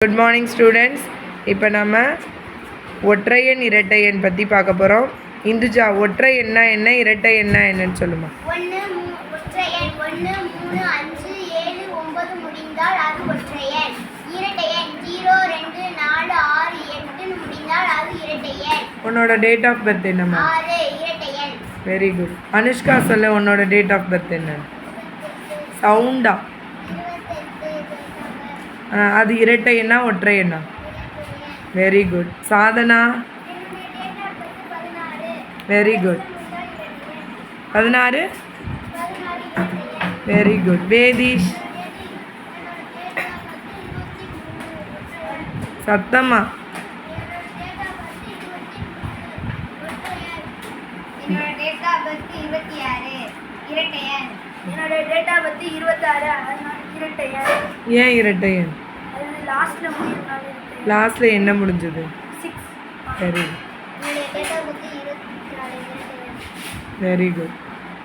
Good morning students இப்போ நம்ம ஒற்றையன் இரட்டையன் பற்றி பார்க்க போகிறோம் இந்துஜா ஒற்றை என்ன என்ன இரட்டை என்ன என்னன்னு சொல்லுமா? உன்னோட டேட் ஆஃப் பர்த் என்னம்மா? வெரி குட் அனுஷ்கா சொல்ல உன்னோட டேட் ஆஃப் பர்த் என்ன சவுண்டா அது இரட்டை எண்ணா ஒற்றை எண்ணா? Very good Sadhana? Very good பதினாறு? Very good Vedish? சத்தம்மா? என்னோட டேட்டா பத்தி இருபத்தி ஆறு. இரட்டையன் இருபத்தாறு இரட்டையன் ஏன் இரட்டையன் அது லாஸ்ட்ல முடியுதுனால இரட்டையன் லாஸ்ட்டில் என்ன முடிஞ்சது இரட்டையன் வெரி குட்